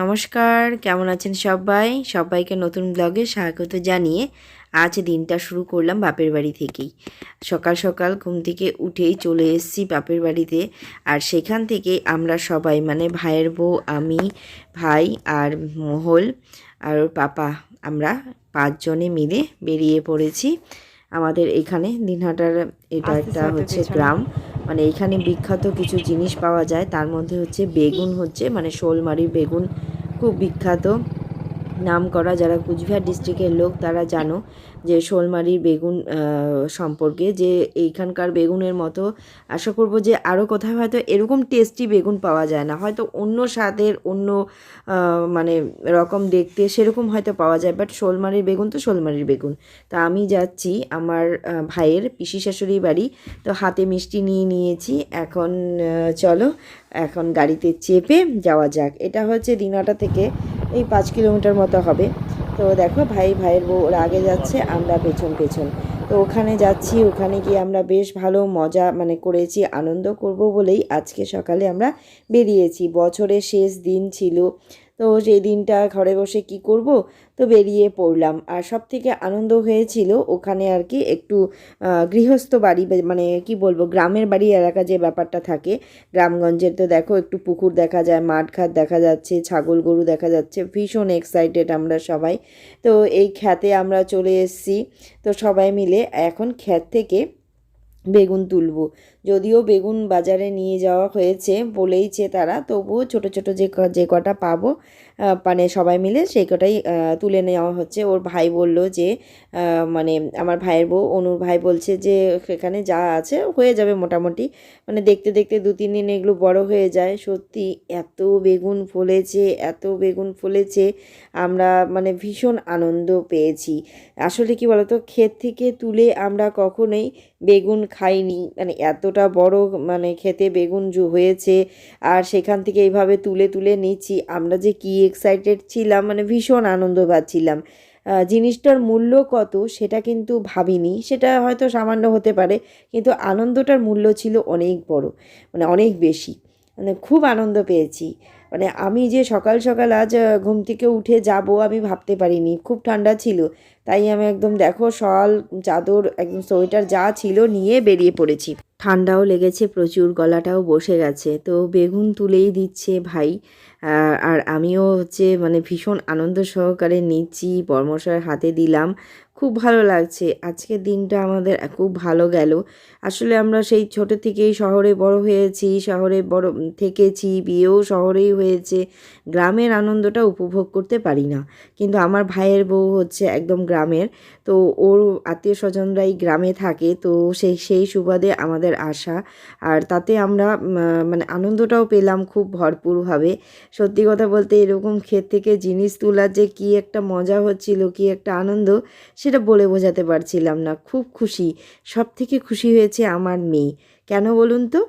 নমস্কার কেমন আছেন সবাই? সবাইকে নতুন ব্লগে স্বাগত জানিয়ে আজ দিনটা শুরু করলাম বাপের বাড়ি থেকেই। সকাল সকাল ঘুম থেকে উঠেই চলে এসেছি বাপের বাড়িতে আর সেখান থেকে আমরা সবাই মানে ভাইয়ের বউ আমি ভাই আর মহল আর ওর পাপা আমরা পাঁচজনে মিলে বেরিয়ে পড়েছি। আমাদের এখানে দিনহাটার এটা একটা হচ্ছে গ্রাম। মানে এইখানে বিখ্যাত কিছু জিনিস পাওয়া যায়। তার মধ্যে হচ্ছে বেগুন হচ্ছে মানে শোলমারির বেগুন। খুব বিখ্যাত। নাম করা যারা কুচবিহার ডিস্ট্রিক্টের লোক তারা জানো। যে শোলমারির বেগুন সম্পর্কে যে এইখানকার বেগুনের মতো আশা করব যে আরও কোথাও হয়তো এরকম টেস্টি বেগুন পাওয়া যায় না। হয়তো অন্য স্বাদের, অন্য মানে রকম দেখতে সেরকম হয়তো পাওয়া যায় বাট শোলমারির বেগুন তো শোলমারির বেগুন। তা আমি যাচ্ছি আমার ভাইয়ের পিসি শাশুড়ির বাড়ি। তো হাতে মিষ্টি নিয়ে নিয়েছি। এখন চলো এখন গাড়িতে চেপে যাওয়া যাক। এটা হচ্ছে দিনাটা থেকে এই পাঁচ কিলোমিটার মতো হবে। তো দেখো ভাই, ভাইয়ের বউ, ওরা আগে যাচ্ছে, আমরা পেছন পেছন। তো ওখানে যাচ্ছি, ওখানে গিয়ে আমরা বেশ ভালো মজা মানে করেছি, আনন্দ করব বলেই আজকে সকালে আমরা বেরিয়েছি। বছরের শেষ দিন ছিল। তো সেই দিনটা ঘরে বসে কি করব? তো বেরিয়ে পড়লাম। আর সব থেকে আনন্দ হয়েছিল ওখানে আর কি একটু গৃহস্থ বাড়ি মানে কি বলব, গ্রামের বাড়ি এলাকা যে ব্যাপারটা থাকে। গ্রামগঞ্জের তো দেখো একটু পুকুর দেখা যায়, মাঠ ঘাট দেখা যাচ্ছে, ছাগল গরু দেখা যাচ্ছে, ভীষণ এক্সাইটেড আমরা সবাই। তো এই খ্যাতে আমরা চলে এসেছি। তো সবাই মিলে এখন খ্যাত থেকে বেগুন তুলবো। যদিও বেগুন বাজারে নিয়ে যাওয়া হয়েছে বলেইছে তারা, তবুও ছোট ছোট যে যে কটা পাবো মানে সবাই মিলে সেই কটাই তুলে নেওয়া হচ্ছে। ওর ভাই বলল যে মানে আমার ভাইয়ের বউ, অনুর ভাই বলছে যে সেখানে যা আছে হয়ে যাবে মোটামুটি। মানে দেখতে দেখতে দু, তিন দিন এগুলো বড় হয়ে যায়। সত্যি এত বেগুন ফলেছে, এত বেগুন ফলেছে। আমরা মানে ভীষণ আনন্দ পেয়েছি। আসলে কি বলতো, ক্ষেত থেকে তুলে আমরা কখনোই বেগুন খাইনি। মানে এতটা বড় মানে খেতে বেগুন হয়েছে, আর সেখান থেকে এইভাবে তুলে তুলে নিচ্ছি। আমরা যে কি এক্সাইটেড ছিলাম মানে ভীষণ আনন্দ পাচ্ছিলাম। জিনিসটার মূল্য কত সেটা কিন্তু ভাবিনি, সেটা হয়তো সামান্য হতে পারে, কিন্তু আনন্দটার মূল্য ছিল অনেক বড় মানে অনেক বেশি। মানে খুব আনন্দ পেয়েছি। মানে আমি যে সকাল সকাল আজ ঘুম থেকে উঠে যাব আমি ভাবতে পারিনি। খুব ঠান্ডা ছিল। তাই আমি একদম দেখো শল, চাদর, একদম সোয়েটার যা ছিল নিয়ে বেরিয়ে পড়েছি। ঠান্ডাও লেগেছে প্রচুর, গলাটাও বসে গেছে। তো বেগুন তুলেই দিচ্ছে ভাই। আর আমিও হচ্ছে মানে ভীষণ আনন্দ সহকারে নিচ্ছি, বর্মশার হাতে দিলাম। খুব ভালো লাগছে। আজকের দিনটা আমাদের খুব ভালো গেল। আসলে আমরা সেই ছোট থেকেই শহরে বড় হয়েছি, শহরে বড় থেকেছি, বিয়েও শহরেই হয়েছে। গ্রামের আনন্দটা উপভোগ করতে পারি না। কিন্তু আমার ভাইয়ের বউ হচ্ছে একদম গ্রামের। তো ওর আত্মীয় স্বজনরাই গ্রামে থাকে, তো সেই সেই সুবাদে আমাদের আশা। আর তাতে আমরা মানে আনন্দটাও পেলাম খুব ভরপুরভাবে। সত্যি কথা বলতে এরকম ক্ষেত থেকে জিনিস তোলার যে কী একটা মজা হচ্ছিল, কী একটা আনন্দ সেটা বলে বোঝাতে পারছিলাম না। খুব খুশি। সব থেকে খুশি হয়েছে আমার মেয়ে। কেন বলুন তো?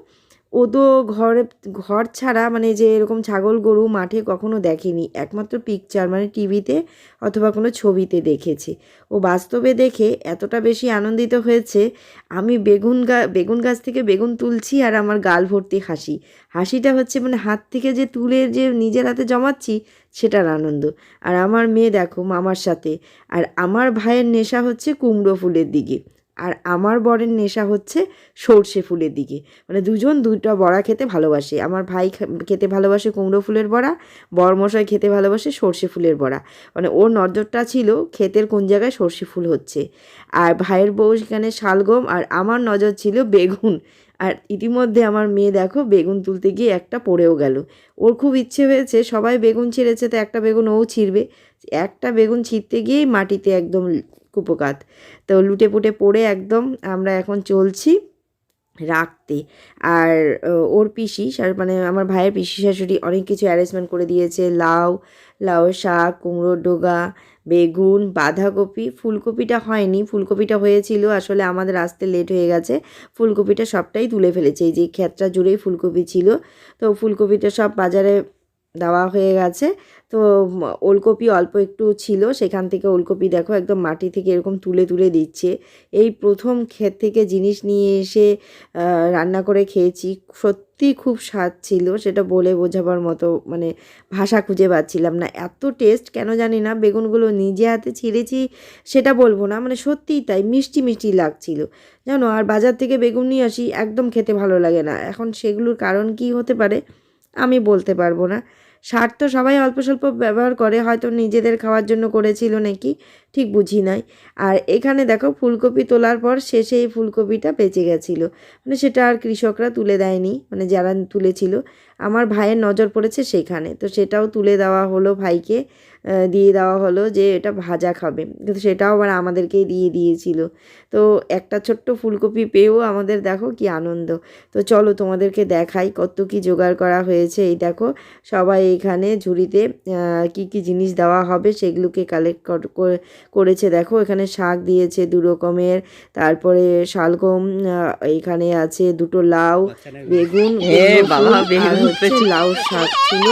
ও তো ঘরে, ঘর ছাড়া মানে যে এরকম ছাগল গরু মাঠে কখনো দেখেনি। একমাত্র পিকচার মানে টিভিতে অথবা কোনো ছবিতে দেখেছে। ও বাস্তবে দেখে এতটা বেশি আনন্দিত হয়েছে, আমি বেগুন গা, বেগুন গাছ থেকে বেগুন তুলছি আর আমার গাল ভর্তি হাসি। হাসিটা হচ্ছে মানে হাত থেকে যে তুলে যে নিজের হাতে জমাচ্ছি, সেটার আনন্দ। আর আমার মেয়ে দেখো মামার সাথে। আর আমার ভাইয়ের নেশা হচ্ছে কুমড়ো ফুলের দিকে। আর আমার বরের নেশা হচ্ছে সর্ষে ফুলের দিকে। মানে দুজন দুটো বড়া খেতে ভালোবাসে। আমার ভাই খেতে ভালোবাসে কুমড়ো ফুলের বড়া, বরমশাই খেতে ভালোবাসে সর্ষে ফুলের বড়া। মানে ওর নজরটা ছিল ক্ষেতের কোন জায়গায় সর্ষে ফুল হচ্ছে। আর ভাইয়ের বউ সেখানে শালগম আর আমার নজর ছিল বেগুন। আর ইতিমধ্যে আমার মেয়ে দেখো বেগুন তুলতে গিয়ে একটা পড়েও গেল। ওর খুব ইচ্ছে হয়েছে, সবাই বেগুন ছিঁড়েছে তো একটা বেগুন ও ছিঁড়বে। একটা বেগুন ছিঁড়তে গিয়েই মাটিতে একদম কুপোকাত। তো লুটে পুটে পড়ে একদম আমরা এখন চলছি রাখতে। আর ওর পিসি মানে আমার ভাইয়ের পিসি শাশুড়ি অনেক কিছু অ্যারেঞ্জমেন্ট করে দিয়েছে। লাউ লাউ শাক, কুমড়োর ডোগা, বেগুন, বাঁধাকপি, ফুলকপিটা হয়নি। ফুলকপিটা হয়েছিল, আসলে আমাদের আসতে লেট হয়ে গেছে। ফুলকপিটা সবটাই তুলে ফেলেছে। এই যে ক্ষেতটা জুড়েই ফুলকপি ছিল। তো ফুলকপিটা সব বাজারে দেওয়া হয়ে গেছে। তো ওলকপি অল্প একটু ছিল, সেখান থেকে ওলকপি দেখো একদম মাটি থেকে এরকম তুলে তুলে দিচ্ছে। এই প্রথম ক্ষেত থেকে জিনিস নিয়ে এসে রান্না করে খেয়েছি। সত্যি খুব স্বাদ ছিল, সেটা বলে বোঝাবার মতো মানে ভাষা খুঁজে পাচ্ছিলাম না। এত টেস্ট কেন জানি না, বেগুনগুলো নিজে হাতে ছিঁড়েছি, সেটা বলব না। মানে সত্যিই তাই, মিষ্টি মিষ্টি লাগছিল। জানো, আর বাজার থেকে বেগুন নিয়ে আসি, একদম খেতে ভালো লাগে না। এখন সেগুলোর কারণ কি হতে পারে? আমি বলতে পারব না। সার তো সবাই অল্প স্বল্প ব্যবহার করে, হয়তো নিজেদের খাওয়ার জন্য করেছিল নাকি? ঠিক বুঝি নাই। আর এখানে দেখো, ফুলকপি তোলার পর শেষে এই ফুলকপিটা বেঁচে গেছিল। মানে সেটা আর কৃষকরা তুলে দেয়নি মানে যারা তুলেছিল। আমার ভাইয়ের নজর পড়েছে সেখানে। তো সেটাও তুলে দেওয়া হলো ভাইকে। দিয়ে দেওয়া হলো যে এটা ভাজা খাবে। কিন্তু সেটাও আবার আমাদেরকেই দিয়ে দিয়েছিল। তো একটা ছোট্ট ফুলকপি পেয়েও আমাদের দেখো কি আনন্দ। তো চলো তোমাদেরকে দেখাই কত কি জোগাড় করা হয়েছে। এই দেখো সবাই এখানে ঝুড়িতে কি কি জিনিস দেওয়া হবে সেগুলোকে কালেক্ট করেছে। দেখো এখানে শাক দিয়েছে দু রকমের। তারপরে শালগম এখানে আছে দুটো লাউ বেগুন। লাউ শাক ছিল।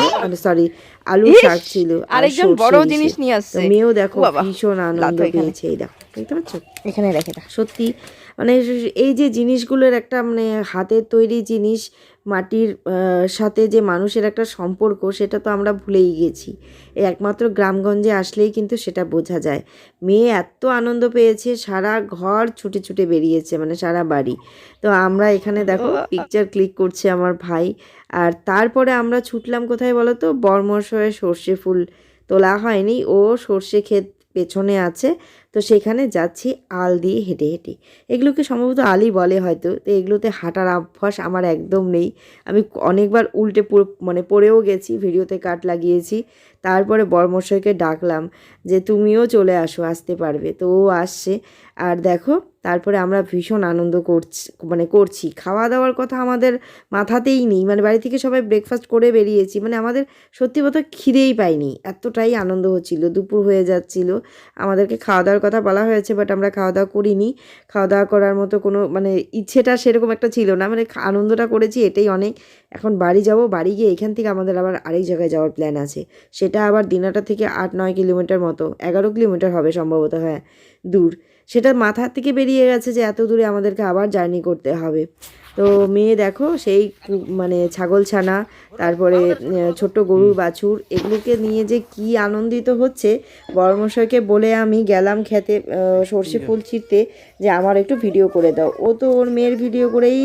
সরি আলু শাক ছিল আর আরেকজন বড় জিনিস নিয়ে আসছে। মেয়েও দেখো ভীষণ আনন্দ পেয়েছে এই দেখো দেখতে পাচ্ছ? এখানে রেখে দাও। সত্যি মানে এই যে জিনিসগুলোর একটা মানে হাতের তৈরি জিনিস মাটির সাথে যে মানুষের একটা সম্পর্ক সেটা তো আমরা ভুলেই গেছি। এই একমাত্র গ্রামগঞ্জে আসলেই কিন্তু সেটা বোঝা যায়। মেয়ে এত আনন্দ পেয়েছে সারা ঘর ছুটে ছুটে বেরিয়েছে মানে সারা বাড়ি। তো আমরা এখানে দেখো পিকচার ক্লিক করছে আমার ভাই। আর তারপরে আমরা ছুটলাম কোথায় বলো তো বর্মশয়ে সর্ষে ফুল তোলা হয়নি। ও সর্ষে ক্ষেত পেছনে আছে। তো সেখানে যাচ্ছি আল দিয়ে হেঁটে হেঁটে। এগুলোকে সম্ভবত আলই বলে হয়তো। তো এগুলোতে হাঁটার অভ্যাস আমার একদম নেই। আমি অনেকবার উল্টে মানে পড়েও গেছি, ভিডিওতে কাট লাগিয়েছি। তারপরে বর্মশাইকে ডাকলাম যে, তুমিও চলে আসো, আসতে পারবে। তো ও আসছে। আর দেখো, তারপরে আমরা ভীষণ আনন্দ করছি মানে করছি। খাওয়া দাওয়ার কথা আমাদের মাথাতেই নেই। মানে বাড়ি থেকে সবাই ব্রেকফাস্ট করে বেরিয়েছি। মানে আমাদের সত্যি কথা খিদেই পাইনি। এতটাই আনন্দ হচ্ছিল, দুপুর হয়ে যাচ্ছিল। আমাদেরকে খাওয়া দাওয়ার কথা বলা হয়েছে বাট আমরা খাওয়া দাওয়া করিনি। খাওয়া দাওয়া করার মতো কোনো মানে ইচ্ছেটা সেরকম একটা ছিল না। মানে আনন্দটা করেছি, এটাই অনেক। এখন বাড়ি যাব, বাড়ি গিয়ে এখান থেকে আমাদের আবার আরেক জায়গায় যাওয়ার প্ল্যান আছে। সেটা আবার দিনাটা থেকে আট, নয় কিলোমিটার মতো, এগারো কিলোমিটার হবে সম্ভবত হ্যাঁ দূর। সেটা মাথা থেকে বেরিয়ে গেছে যে, এত দূরে আমাদেরকে আবার জার্নি করতে হবে। তো মেয়ে দেখো, সেই মানে ছাগল ছানা, তারপরে ছোট্ট গরুর বাছুর, এগুলোকে নিয়ে যে কি আনন্দিত হচ্ছে, বড়মশাইকে বলে আমি গেলাম খেতে সর্ষে ফুল ছিঁড়তে, যে আমার একটু ভিডিও করে দাও। ও তো ওর মেয়ের ভিডিও করেই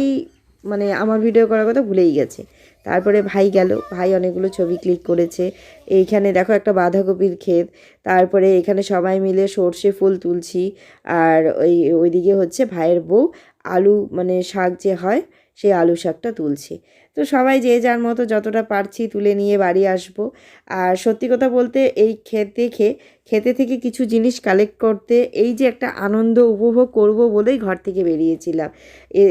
মানে আমার ভিডিও করার কথা ভুলেই গেছে। তারপরে ভাই গেল, ভাই অনেকগুলো ছবি ক্লিক করেছে। এইখানে দেখো একটা বাঁধাকপির ক্ষেত, তারপরে এখানে সবাই মিলে সর্ষে ফুল তুলছি, আর ওই, ওইদিকে হচ্ছে ভাইয়ের বউ। আলু মানে শাক যে হয় সেই আলু শাকটা তুলছে। তো সবাই যে যার মতো যতটা পারছি তুলে নিয়ে বাড়ি আসব। আর সত্যি কথা বলতে এই ক্ষেত দেখে খেতে থেকে কিছু জিনিস কালেক্ট করতে এই যে একটা আনন্দ উপভোগ করব বলেই ঘর থেকে বেরিয়েছিলাম।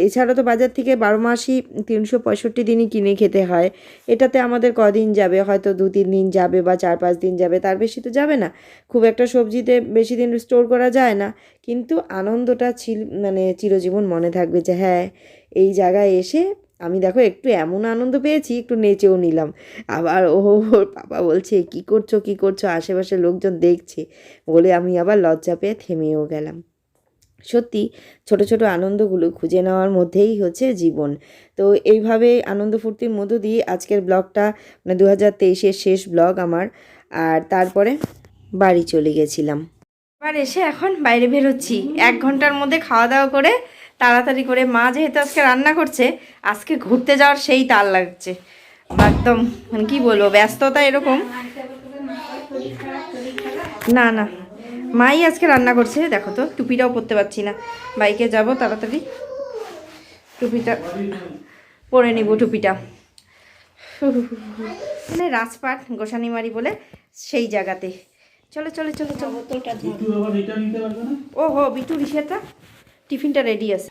এছাড়া তো বাজার থেকে বারো মাসই তিনশো পঁয়ষট্টি দিনই কিনে খেতে হয়। এটাতে আমাদের কদিন যাবে? হয়তো দু, তিন দিন যাবে বা চার, পাঁচ দিন যাবে, তার বেশি তো যাবে না। খুব একটা সবজিতে বেশি দিন স্টোর করা যায় না। কিন্তু আনন্দটা ছিল মানে চিরজীবন মনে থাকবে যে হ্যাঁ এই জায়গায় এসে আমি দেখো একটু এমন আনন্দ পেয়েছি, একটু নেচেও নিলাম। আবার ও, ওর বাবা বলছে, কি করছ কি করছ? আশেপাশে লোকজন দেখছে। বলে আমি আবার লজ্জা পেয়ে থেমেও গেলাম। সত্যি, ছোট ছোট আনন্দগুলো খুঁজে নেওয়ার মধ্যেই হচ্ছে জীবন। তো এইভাবে আনন্দ ফুর্তির মধ্য দিয়ে আজকের ব্লগটা মানে দু হাজার তেইশের শেষ ব্লগ আমার। আর তারপরে বাড়ি চলে গেছিলাম। এবার এসে এখন বাইরে বেরোচ্ছি। এক ঘণ্টার মধ্যে খাওয়া দাওয়া করে তাড়াতাড়ি করে মা যেহেতু আজকে রান্না করছে আজকে ঘুরতে যাওয়ার সেই তাল লাগছে। একদম মানে কি বলব ব্যস্ততা এরকম। না না মাই আজকে রান্না করছে দেখো তো টুপিটাও পরতে পারছি না। বাইকে যাব তাড়াতাড়ি। টুপিটা পরে নিব টুপিটা। মানে রাজপাট গোসানিমারি বলে সেই জায়গাতে। চলো চলো চলো চলো। ও হো বিটু রিসেটা টিফিনটা রেডি আছে।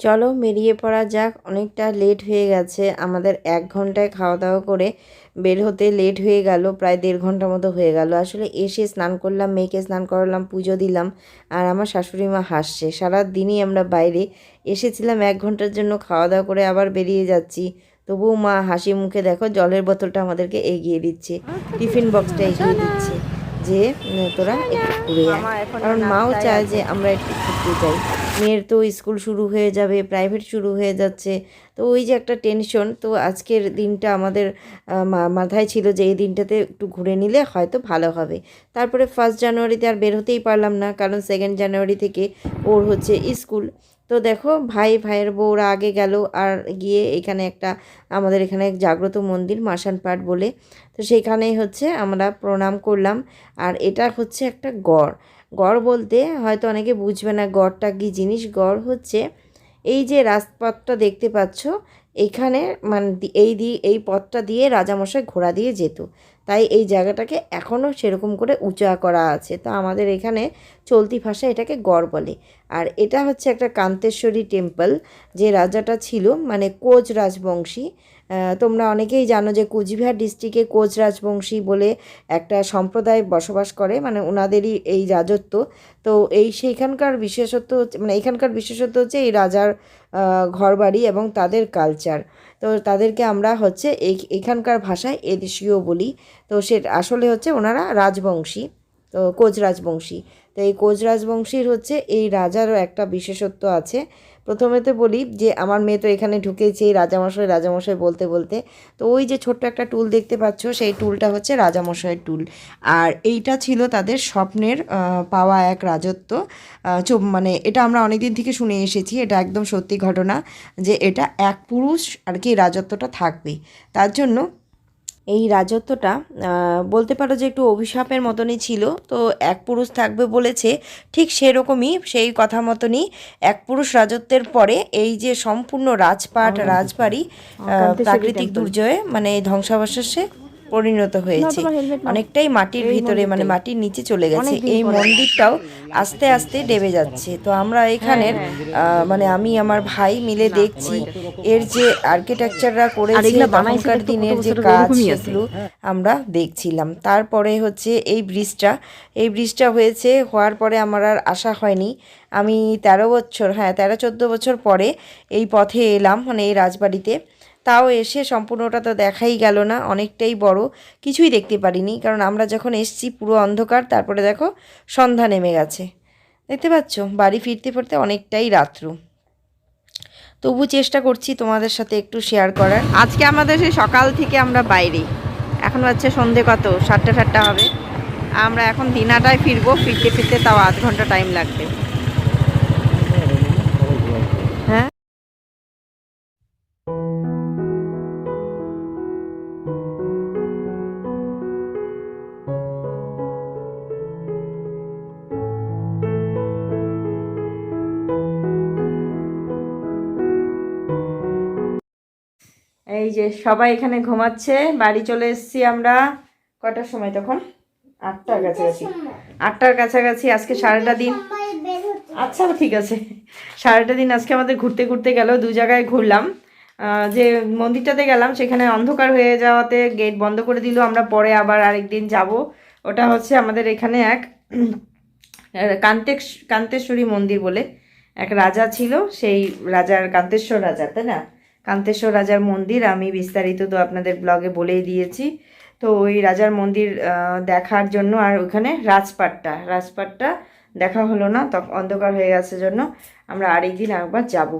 চলো বেরিয়ে পড়া যাক, অনেকটা লেট হয়ে গেছে। আমাদের এক ঘন্টায় খাওয়া দাওয়া করে বের হতে লেট হয়ে গেল, প্রায় দেড় ঘণ্টা মতো হয়ে গেল। আসলে এসে স্নান করলাম, মেয়েকে স্নান করালাম, পুজো দিলাম, আর আমার শাশুড়ি মা হাসছে। সারা দিনই আমরা বাইরে এসেছিলাম, এক ঘণ্টার জন্য খাওয়া দাওয়া করে আবার বেরিয়ে যাচ্ছি। তবুও মা হাসি মুখে দেখো, জলের বোতলটা আমাদেরকে এগিয়ে দিচ্ছে। টিফিন বক্সটা এগিয়ে দিচ্ছে। যে তোরা একটু ঘুরে আয়। কারণ মাও চায় যে আমরা একটু ঘুরতে যাই। মেয়ের তো স্কুল শুরু হয়ে যাবে প্রাইভেট শুরু হয়ে যাচ্ছে। তো ওই যে একটা টেনশন তো আজকের দিনটা আমাদের মাথায় ছিল যে এই দিনটাতে একটু ঘুরে নিলে হয়তো ভালো হবে। তারপরে ফার্স্ট জানুয়ারিতে আর বের হতেই পারলাম না কারণ সেকেন্ড জানুয়ারি থেকে ওর হচ্ছে স্কুল। তো দেখো, ভাই, ভাইয়ের বউরা আগে গেল আর গিয়ে এখানে একটা আমাদের এখানে জাগ্রত মন্দির, মাসান পাট বলে। তো সেখানেই হচ্ছে আমরা প্রণাম করলাম। আর এটা হচ্ছে একটা গড়। গড় বলতে হয়তো অনেকে বুঝবে না গড়টা কী জিনিস। গড় হচ্ছে এই যে রাজপথটা দেখতে পাচ্ছ এখানে মানে এই দিয়ে এই পথটা দিয়ে রাজামশাই ঘোড়া দিয়ে যেত। তাই এই জায়গাটাকে এখনও সেরকম করে উঁচা করা আছে। তো আমাদের এখানে চলতি ভাষায় এটাকে গড় বলে। আর এটা হচ্ছে একটা কান্তেশ্বরী টেম্পল, যে রাজাটা ছিল মানে কোচ রাজবংশী। তোমরা অনেকেই জানো যে কুচবিহার ডিস্ট্রিক্টে কোচ রাজবংশী বলে একটা সম্প্রদায় বসবাস করে মানে ওনাদেরই এই রাজত্ব। তো এই সেইখানকার বিশেষত্ব হচ্ছে মানে এখানকার বিশেষত্ব হচ্ছে এই রাজার ঘরবাড়ি এবং তাদের কালচার তো তাদেরকে আমরা হচ্ছে এই, এখানকার ভাষায় এদেশীয় বলি। তো সে, আসলে হচ্ছে ওনারা রাজবংশী, তো কোচ রাজবংশী। তো এই কোচ রাজবংশীর হচ্ছে এই রাজারও একটা বিশেষত্ব আছে প্রথমেতে বলি যে আমার মেয়ে তো এখানে ঢুকেছে রাজামশাই রাজামশাই বলতে বলতে। তো ওই যে ছোট্ট একটা টুল দেখতে পাচ্ছ, সেই টুলটা হচ্ছে রাজামশাইয়ের টুল। আর এইটা ছিল তাদের স্বপ্নের পাওয়া এক রাজত্ব। মানে এটা আমরা অনেক দিন থেকে শুনে এসেছি, এটা একদম সত্যি ঘটনা যে এটা এক পুরুষ আর কি রাজত্বটা থাকবে তার জন্য এই রাজত্বটা আহ, বলতে পারো যে একটু অভিশাপের মতনই ছিল। তো এক পুরুষ থাকবে বলেছে ঠিক সেরকমই সেই কথা মতনই এক পুরুষ রাজত্বের পরে এই যে সম্পূর্ণ রাজপাট রাজবাড়ি আহ, প্রাকৃতিক দুর্যোগে মানে ধ্বংসাবশেষে পরিণত হয়েছে। অনেকটাই মাটির ভিতরে মানে মাটির নিচে চলে গেছে। এই মন্দিরটাও আস্তে আস্তে ডেবে যাচ্ছে। তো আমরা এখানের আহ, মানে আমি আমার ভাই মিলে দেখছি। এর যে আর্কিটেকচাররা করেছে তখনকার দিনের যে কাজ সেগুলো আমরা দেখছিলাম। তারপরে হচ্ছে এই ব্রিজটা। এই ব্রিজটা হয়েছে হওয়ার পরে আমার আর আশা হয়নি। আমি তেরো বছর হ্যাঁ তেরো চোদ্দ বছর পরে এই পথে এলাম মানে এই রাজবাড়িতে। তাও এসে সম্পূর্ণটা তো দেখাই গেল না, অনেকটাই বড়। কিছুই দেখতে পারিনি, কারণ আমরা যখন এসছি পুরো অন্ধকার, তারপরে দেখো সন্ধ্যা নেমে গেছে। দেখতে পাচ্ছ? বাড়ি ফিরতে ফিরতে অনেকটাই রাত্র। তবু চেষ্টা করছি তোমাদের সাথে একটু শেয়ার করার। আজকে আমাদের সেই সকাল থেকে আমরা বাইরে। এখন হচ্ছে সন্ধে কত? সাতটা সাতটা হবে। আমরা এখন দিনাটায় ফিরবো, ফিরতে ফিরতে তাও আধ ঘণ্টা টাইম লাগবে। এই যে সবাই এখানে ঘুমাচ্ছে বাড়ি চলে এসেছি আমরা। কটার সময় তখন? আটটার কাছাকাছি। আটটার কাছাকাছি আজকে সারাটা দিন। আচ্ছা ঠিক আছে। সারাটা দিন আজকে আমাদের ঘুরতে ঘুরতে গেল দু জায়গায় ঘুরলাম। যে মন্দিরটাতে গেলাম সেখানে অন্ধকার হয়ে যাওয়াতে গেট বন্ধ করে দিল। আমরা পরে আবার আরেকদিন যাব। ওটা হচ্ছে আমাদের এখানে এক কান্তেশ কান্তেশ্বরী মন্দির বলে এক রাজা ছিল। সেই রাজার কান্তেশ্বর রাজা তাই না? কান্তেশ্বর রাজার মন্দির, আমি বিস্তারিত তো আপনাদের ব্লগে বলেই দিয়েছি। তো ওই রাজার মন্দির দেখার জন্য আর ওখানে রাজপাটটা রাজপাটটা দেখা হলো না তখন অন্ধকার হয়ে গেছে জন্য আমরা আরেকদিন একবার যাব।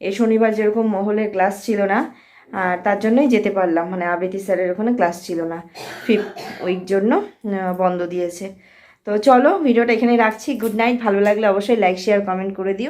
এই শনিবার যেরকম মহলের ক্লাস ছিল না, আর তার জন্যই যেতে পারলাম মানে আবৃত্তি স্যারের ওখানে ক্লাস ছিল না। ফিফ উইক জন্য বন্ধ দিয়েছে। তো চলো, ভিডিওটা এখানে রাখছি। গুড নাইট ভালো লাগলে অবশ্যই লাইক শেয়ার কমেন্ট করে দিও।